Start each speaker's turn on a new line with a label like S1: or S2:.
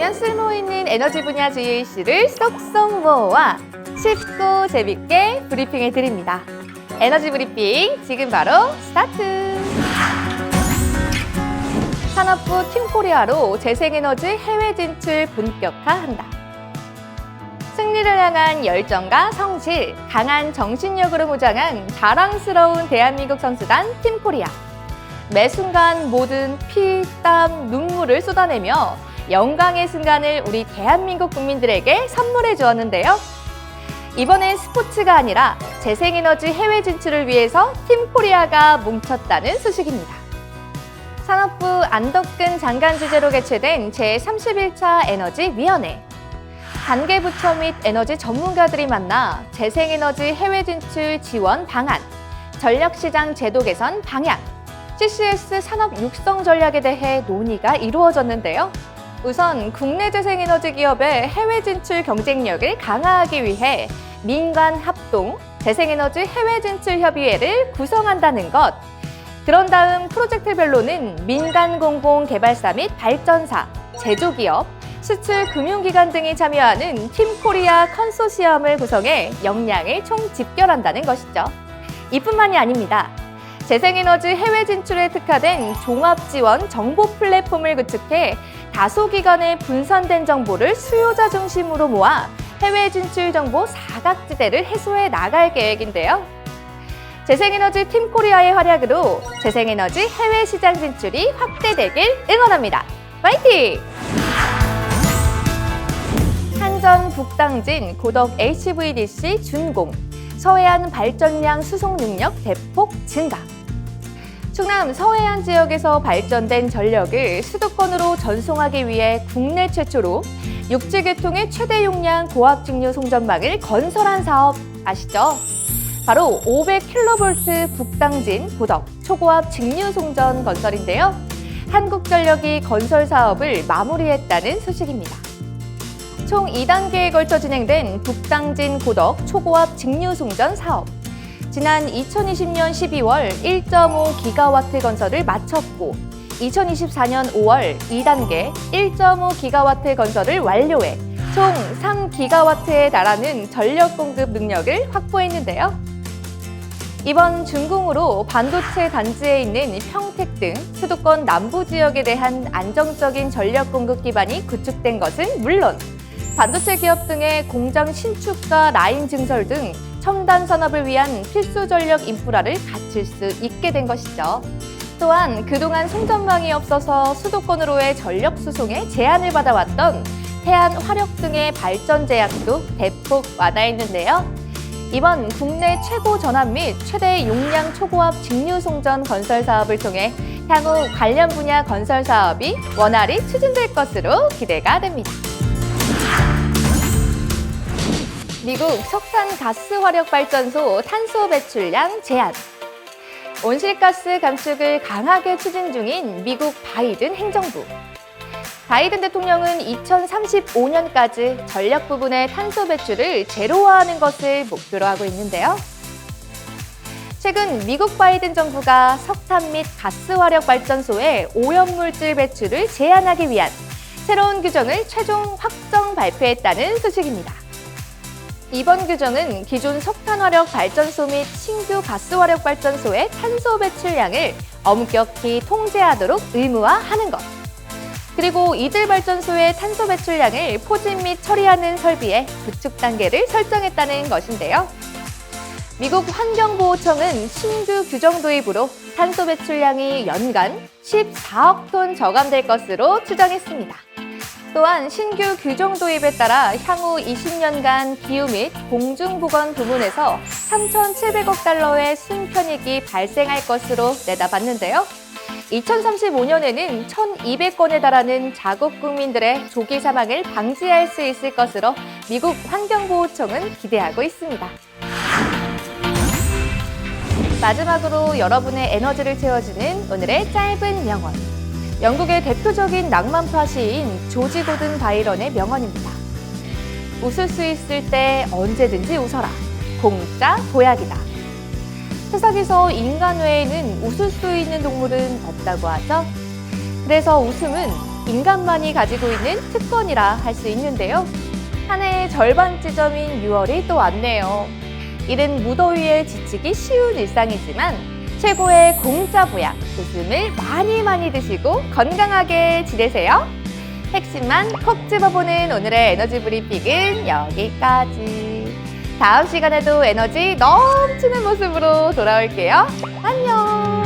S1: 알아두면 쓸모 있는 에너지 분야 GAC를 쏙쏙 모아 쉽고 재밌게 브리핑해 드립니다. 에너지 브리핑 지금 바로 스타트! 산업부 팀코리아로 재생에너지 해외 진출 본격화한다. 승리를 향한 열정과 성실, 강한 정신력으로 무장한 자랑스러운 대한민국 선수단 팀코리아. 매 순간 모든 피, 땀, 눈물을 쏟아내며 영광의 순간을 우리 대한민국 국민들에게 선물해 주었는데요. 이번엔 스포츠가 아니라 재생에너지 해외 진출을 위해서 팀 코리아가 뭉쳤다는 소식입니다. 산업부 안덕근 장관 주재로 개최된 제31차 에너지 위원회. 단계 부처 및 에너지 전문가들이 만나 재생에너지 해외 진출 지원 방안, 전력시장 제도 개선 방향, CCS 산업 육성 전략에 대해 논의가 이루어졌는데요. 우선 국내 재생에너지 기업의 해외 진출 경쟁력을 강화하기 위해 민간 합동 재생에너지 해외 진출 협의회를 구성한다는 것. 그런 다음 프로젝트별로는 민간 공공 개발사 및 발전사, 제조기업, 수출 금융기관 등이 참여하는 팀코리아 컨소시엄을 구성해 역량을 총 집결한다는 것이죠. 이뿐만이 아닙니다. 재생에너지 해외 진출에 특화된 종합지원 정보 플랫폼을 구축해 다소 기관의 분산된 정보를 수요자 중심으로 모아 해외 진출 정보 사각지대를 해소해 나갈 계획인데요. 재생에너지 팀코리아의 활약으로 재생에너지 해외 시장 진출이 확대되길 응원합니다. 파이팅! 한전 북당진 고덕 HVDC 준공 서해안 발전량 수송 능력 대폭 증가. 충남 서해안 지역에서 발전된 전력을 수도권으로 전송하기 위해 국내 최초로 육지계통의 최대 용량 고압 직류 송전망을 건설한 사업 아시죠? 바로 500kV 북당진 고덕 초고압 직류 송전 건설인데요. 한국전력이 건설 사업을 마무리했다는 소식입니다. 총 2단계에 걸쳐 진행된 북당진 고덕 초고압 직류 송전 사업. 지난 2020년 12월 1.5 기가와트 건설을 마쳤고 2024년 5월 2단계 1.5 기가와트 건설을 완료해 총 3기가와트에 달하는 전력 공급 능력을 확보했는데요. 이번 준공으로 반도체 단지에 있는 평택 등 수도권 남부 지역에 대한 안정적인 전력 공급 기반이 구축된 것은 물론 반도체 기업 등의 공장 신축과 라인 증설 등 첨단 산업을 위한 필수 전력 인프라를 갖출 수 있게 된 것이죠. 또한 그동안 송전망이 없어서 수도권으로의 전력 수송에 제한을 받아왔던 태안 화력 등의 발전 제약도 대폭 완화했는데요. 이번 국내 최고 전압 및 최대 용량 초고압 직류 송전 건설 사업을 통해 향후 관련 분야 건설 사업이 원활히 추진될 것으로 기대가 됩니다. 미국 석탄 가스 화력 발전소 탄소 배출량 제한. 온실가스 감축을 강하게 추진 중인 미국 바이든 행정부. 바이든 대통령은 2035년까지 전력 부분의 탄소 배출을 제로화하는 것을 목표로 하고 있는데요. 최근 미국 바이든 정부가 석탄 및 가스 화력 발전소의 오염물질 배출을 제한하기 위한 새로운 규정을 최종 확정 발표했다는 소식입니다. 이번 규정은 기존 석탄화력 발전소 및 신규 가스화력 발전소의 탄소 배출량을 엄격히 통제하도록 의무화하는 것. 그리고 이들 발전소의 탄소 배출량을 포진 및 처리하는 설비의 구축 단계를 설정했다는 것인데요. 미국 환경보호청은 신규 규정 도입으로 탄소 배출량이 연간 14억 톤 저감될 것으로 추정했습니다. 또한 신규 규정 도입에 따라 향후 20년간 기후 및 공중보건 부문에서 3,700억 달러의 순편익이 발생할 것으로 내다봤는데요. 2035년에는 1,200건에 달하는 자국 국민들의 조기 사망을 방지할 수 있을 것으로 미국 환경보호청은 기대하고 있습니다. 마지막으로 여러분의 에너지를 채워주는 오늘의 짧은 명언. 영국의 대표적인 낭만파 시인 조지 고든 바이런의 명언입니다. 웃을 수 있을 때 언제든지 웃어라. 공짜 보약이다. 세상에서 인간 외에는 웃을 수 있는 동물은 없다고 하죠. 그래서 웃음은 인간만이 가지고 있는 특권이라 할 수 있는데요. 한 해의 절반 지점인 6월이 또 왔네요. 이른 무더위에 지치기 쉬운 일상이지만 최고의 공짜 보약 웃음을 많이 많이 드시고 건강하게 지내세요. 핵심만 콕 집어보는 오늘의 에너지 브리핑은 여기까지. 다음 시간에도 에너지 넘치는 모습으로 돌아올게요. 안녕!